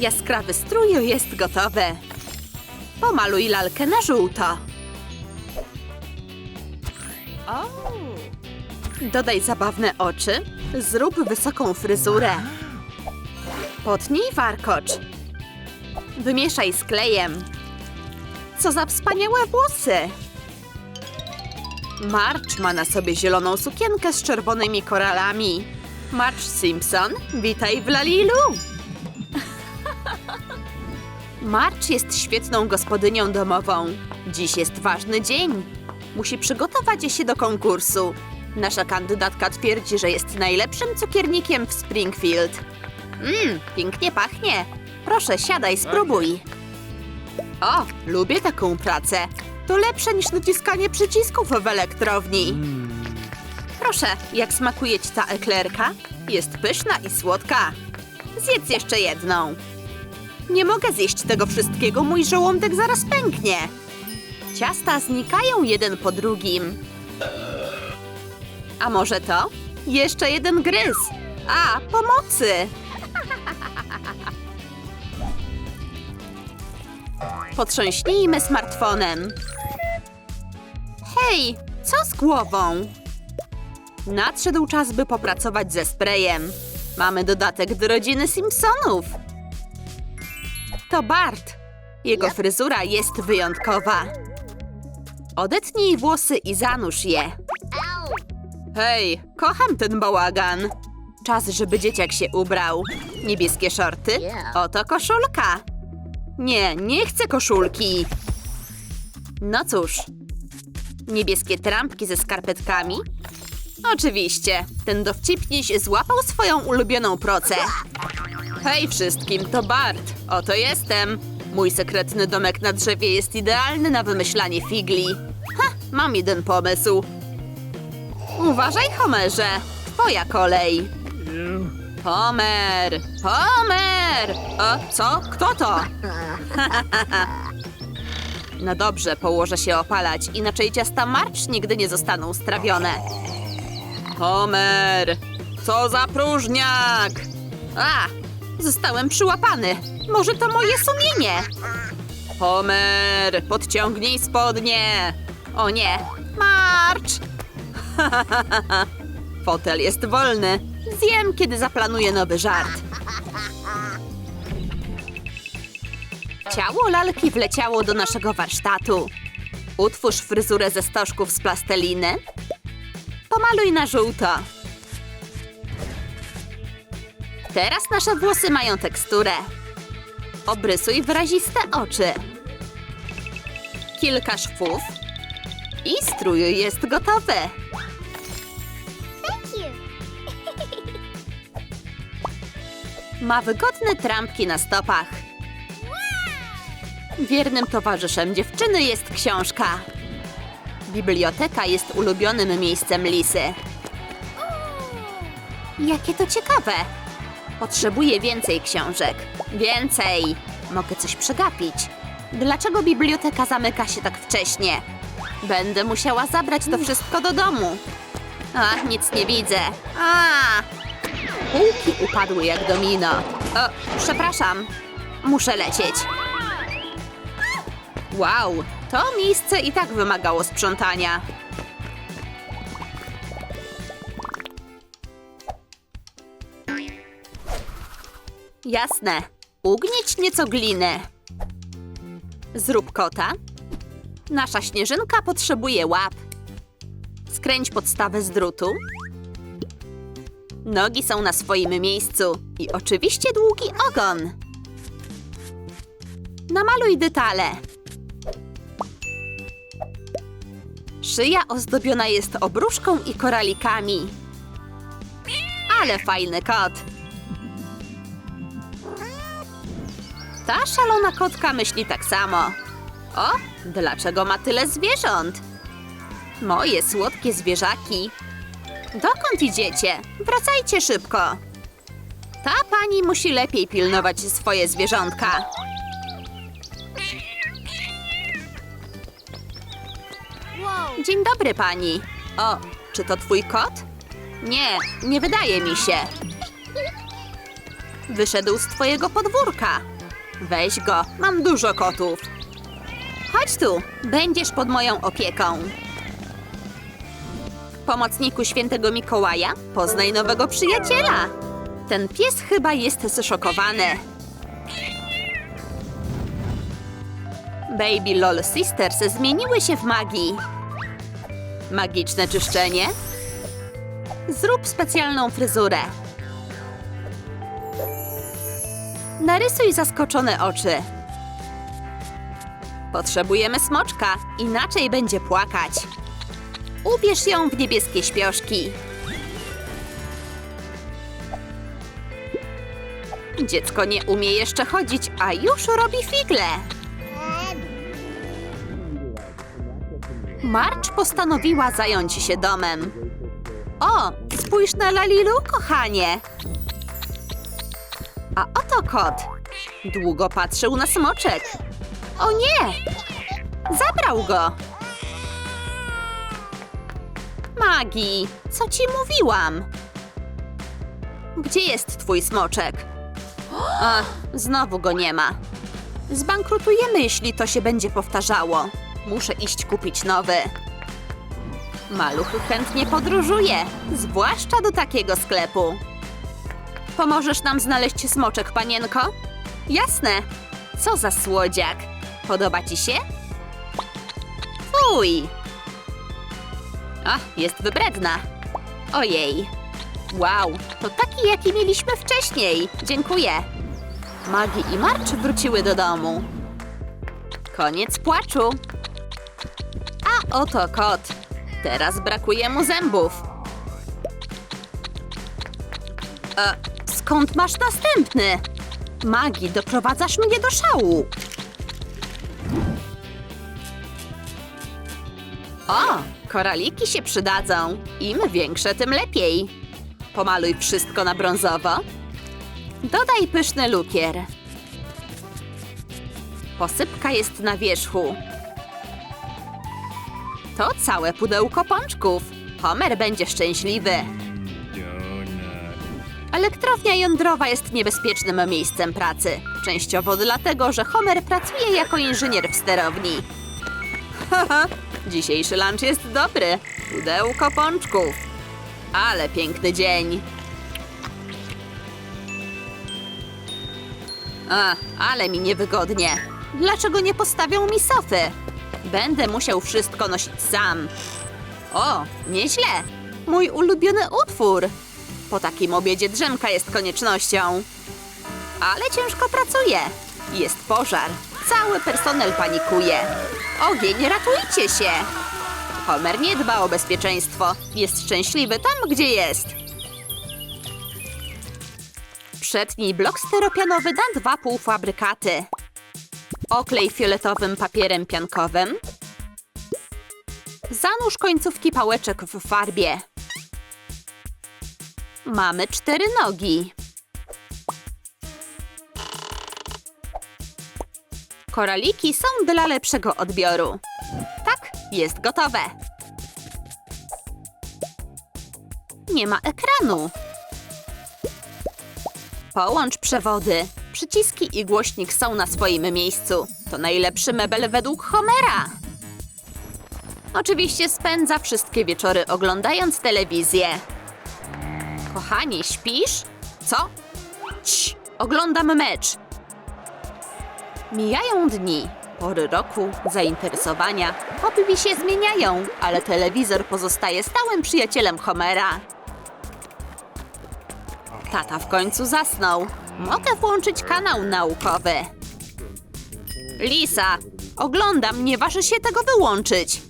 Jaskrawy strój jest gotowy. Pomaluj lalkę na żółto. Dodaj zabawne oczy. Zrób wysoką fryzurę. Potnij warkocz. Wymieszaj z klejem. Co za wspaniałe włosy! March ma na sobie zieloną sukienkę z czerwonymi koralami. March Simpson, witaj w Lalilu! March jest świetną gospodynią domową. Dziś jest ważny dzień. Musi przygotować się do konkursu. Nasza kandydatka twierdzi, że jest najlepszym cukiernikiem w Springfield. Mmm, pięknie pachnie. Proszę, siadaj, spróbuj. O, lubię taką pracę. To lepsze niż naciskanie przycisków w elektrowni. Proszę, jak smakuje ci ta eklerka? Jest pyszna i słodka. Zjedz jeszcze jedną. Nie mogę zjeść tego wszystkiego, mój żołądek zaraz pęknie. Ciasta znikają jeden po drugim. A może to? Jeszcze jeden gryz. A, pomocy! Potrząśnijmy smartfonem. Hej, co z głową? Nadszedł czas, by popracować ze sprayem. Mamy dodatek do rodziny Simpsonów. To Bart. Jego fryzura jest wyjątkowa. Odetnij włosy i zanurz je. Hej, kocham ten bałagan. Czas, żeby dzieciak się ubrał. Niebieskie shorty? Oto koszulka. Nie, nie chcę koszulki. No cóż. Niebieskie trampki ze skarpetkami? Oczywiście, ten dowcipniś złapał swoją ulubioną procę. Hej wszystkim, to Bart. Oto jestem. Mój sekretny domek na drzewie jest idealny na wymyślanie figli. Ha, mam jeden pomysł. Uważaj, Homerze. Twoja kolej. Homer! Homer! O, co? Kto to? No dobrze, położę się opalać, inaczej ciasta marcz nigdy nie zostaną strawione. Homer! Co za próżniak! A! Zostałem przyłapany. Może to moje sumienie? Homer! Podciągnij spodnie! O nie! Marcz! Fotel jest wolny. Zjem, kiedy zaplanuję nowy żart. Ciało lalki wleciało do naszego warsztatu. Utwórz fryzurę ze stożków z plasteliny. Pomaluj na żółto. Teraz nasze włosy mają teksturę. Obrysuj wyraziste oczy. Kilka szwów. I strój jest gotowy. Ma wygodne trampki na stopach. Wiernym towarzyszem dziewczyny jest książka. Biblioteka jest ulubionym miejscem Lisy. Jakie to ciekawe! Potrzebuję więcej książek. Więcej! Mogę coś przegapić. Dlaczego biblioteka zamyka się tak wcześnie? Będę musiała zabrać to wszystko do domu. A, nic nie widzę. A! Półki upadły jak domino. O, przepraszam. Muszę lecieć. Wow, to miejsce i tak wymagało sprzątania. Jasne. Ugnieć nieco gliny. Zrób kota. Nasza śnieżynka potrzebuje łap. Skręć podstawę z drutu. Nogi są na swoim miejscu i oczywiście długi ogon. Namaluj detale. Szyja ozdobiona jest obruszką i koralikami. Ale fajny kot. Ta szalona kotka myśli tak samo. O, dlaczego ma tyle zwierząt? Moje słodkie zwierzaki. Dokąd idziecie? Wracajcie szybko. Ta pani musi lepiej pilnować swoje zwierzątka. Dzień dobry pani. O, czy to twój kot? Nie, nie wydaje mi się. Wyszedł z twojego podwórka. Weź go, mam dużo kotów. Chodź tu, będziesz pod moją opieką. Pomocniku świętego Mikołaja, poznaj nowego przyjaciela. Ten pies chyba jest zszokowany. Baby LOL Sisters zmieniły się w magii. Magiczne czyszczenie. Zrób specjalną fryzurę. Narysuj zaskoczone oczy. Potrzebujemy smoczka, inaczej będzie płakać. Ubierz ją w niebieskie śpioszki. Dziecko nie umie jeszcze chodzić, a już robi figle. March postanowiła zająć się domem. O, spójrz na Lalilu, kochanie. A oto kot. Długo patrzył na smoczek. O nie! Zabrał go. Magii, co ci mówiłam? Gdzie jest twój smoczek? Znowu go nie ma. Zbankrutujemy, jeśli to się będzie powtarzało. Muszę iść kupić nowy. Maluch chętnie podróżuje, zwłaszcza do takiego sklepu. Pomożesz nam znaleźć smoczek, panienko? Jasne. Co za słodziak. Podoba ci się? Fuj. Ach, jest wybredna. Ojej. Wow, to taki, jaki mieliśmy wcześniej. Dziękuję. Magi i March wróciły do domu. Koniec płaczu. A oto kot. Teraz brakuje mu zębów. E, skąd masz następny? Magi, doprowadzasz mnie do szału. O, koraliki się przydadzą. Im większe, tym lepiej. Pomaluj wszystko na brązowo. Dodaj pyszny lukier. Posypka jest na wierzchu. To całe pudełko pączków. Homer będzie szczęśliwy. Elektrownia jądrowa jest niebezpiecznym miejscem pracy. Częściowo dlatego, że Homer pracuje jako inżynier w sterowni. Haha, dzisiejszy lunch jest dobry. Pudełko pączków. Ale piękny dzień. A, ale mi niewygodnie. Dlaczego nie postawią mi sofy? Będę musiał wszystko nosić sam. O, nieźle. Mój ulubiony utwór. Po takim obiedzie drzemka jest koniecznością. Ale ciężko pracuję. Jest pożar. Cały personel panikuje. Ogień, ratujcie się! Homer nie dba o bezpieczeństwo. Jest szczęśliwy tam, gdzie jest. Przetnij blok steropianowy na dwa półfabrykaty. Oklej fioletowym papierem piankowym. Zanurz końcówki pałeczek w farbie. Mamy cztery nogi. Koraliki są dla lepszego odbioru. Tak, jest gotowe. Nie ma ekranu. Połącz przewody. Przyciski i głośnik są na swoim miejscu. To najlepszy mebel według Homera. Oczywiście spędza wszystkie wieczory oglądając telewizję. Kochanie, śpisz? Co? Cii, oglądam mecz. Mijają dni, pory roku, zainteresowania. Hobby się zmieniają, ale telewizor pozostaje stałym przyjacielem Homera. Tata w końcu zasnął. Mogę włączyć kanał naukowy. Lisa, oglądam, nie waży się tego wyłączyć.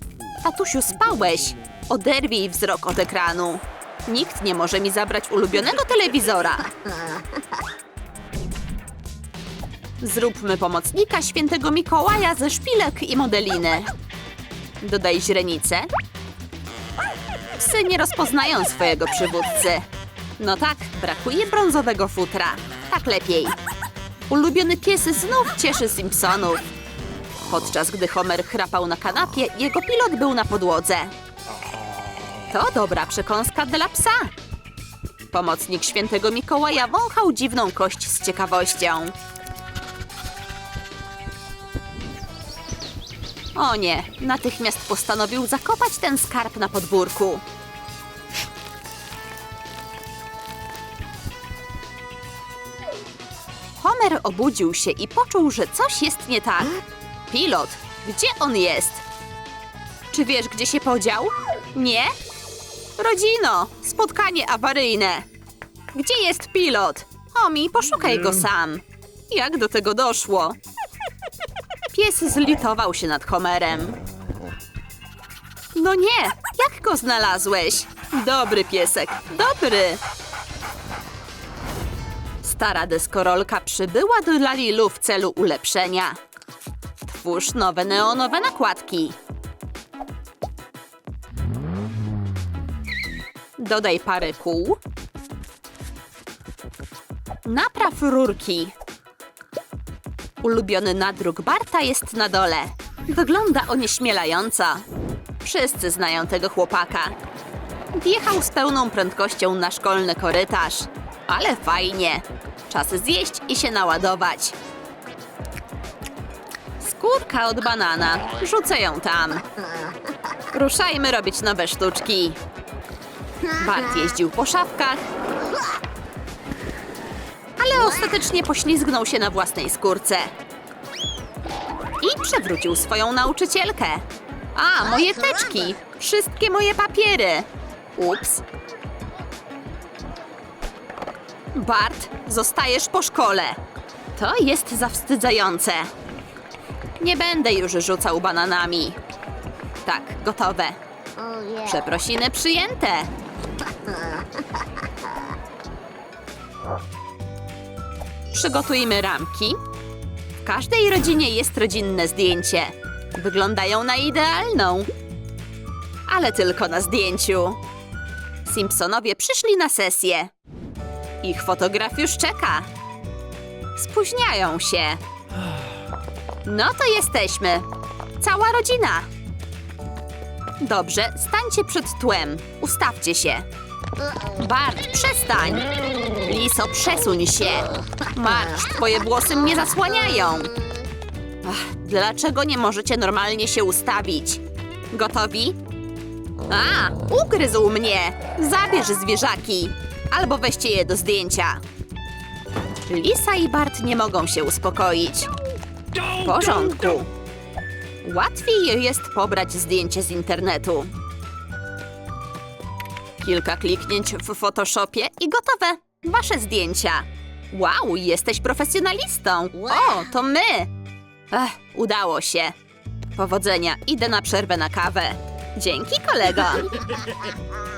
Tatusiu, spałeś. Oderwij wzrok od ekranu. Nikt nie może mi zabrać ulubionego telewizora. Zróbmy pomocnika świętego Mikołaja ze szpilek i modeliny. Dodaj źrenicę. Psy nie rozpoznają swojego przywódcy. No tak, brakuje brązowego futra. Tak lepiej. Ulubiony pies znów cieszy Simpsonów. Podczas gdy Homer chrapał na kanapie, jego pilot był na podłodze. To dobra przekąska dla psa. Pomocnik świętego Mikołaja wąchał dziwną kość z ciekawością. O nie, natychmiast postanowił zakopać ten skarb na podwórku. Homer obudził się i poczuł, że coś jest nie tak. Pilot, gdzie on jest? Czy wiesz, gdzie się podział? Nie? Rodzino, spotkanie awaryjne. Gdzie jest pilot? Omi, poszukaj go sam. Jak do tego doszło? Pies zlitował się nad Homerem. No nie, jak go znalazłeś? Dobry piesek, dobry. Stara deskorolka przybyła do Lalilu w celu ulepszenia. Twórz nowe neonowe nakładki. Dodaj parę kół. Napraw rurki. Ulubiony nadruk Barta jest na dole. Wygląda onieśmielająco. Wszyscy znają tego chłopaka. Wjechał z pełną prędkością na szkolny korytarz. Ale fajnie. Czas zjeść i się naładować. Skórka od banana. Rzucę ją tam. Ruszajmy robić nowe sztuczki. Bart jeździł po szafkach, ale ostatecznie poślizgnął się na własnej skórce. I przewrócił swoją nauczycielkę. A, moje teczki! Wszystkie moje papiery! Ups. Bart, zostajesz po szkole. To jest zawstydzające. Nie będę już rzucał bananami. Tak, gotowe. Przeprosiny przyjęte. Przygotujmy ramki. W każdej rodzinie jest rodzinne zdjęcie. Wyglądają na idealną. Ale tylko na zdjęciu. Simpsonowie przyszli na sesję. Ich fotograf już czeka. Spóźniają się. No to jesteśmy. Cała rodzina. Dobrze, stańcie przed tłem. Ustawcie się. Bart, przestań! Liso, przesuń się! Marcz, twoje włosy mnie zasłaniają! Ach, dlaczego nie możecie normalnie się ustawić? Gotowi? A, ugryzł mnie! Zabierz zwierzaki! Albo weźcie je do zdjęcia. Lisa i Bart nie mogą się uspokoić. W porządku. Łatwiej jest pobrać zdjęcie z internetu. Kilka kliknięć w Photoshopie i gotowe. Wasze zdjęcia. Wow, jesteś profesjonalistą. O, to my. Ech, udało się. Powodzenia, idę na przerwę na kawę. Dzięki, kolego.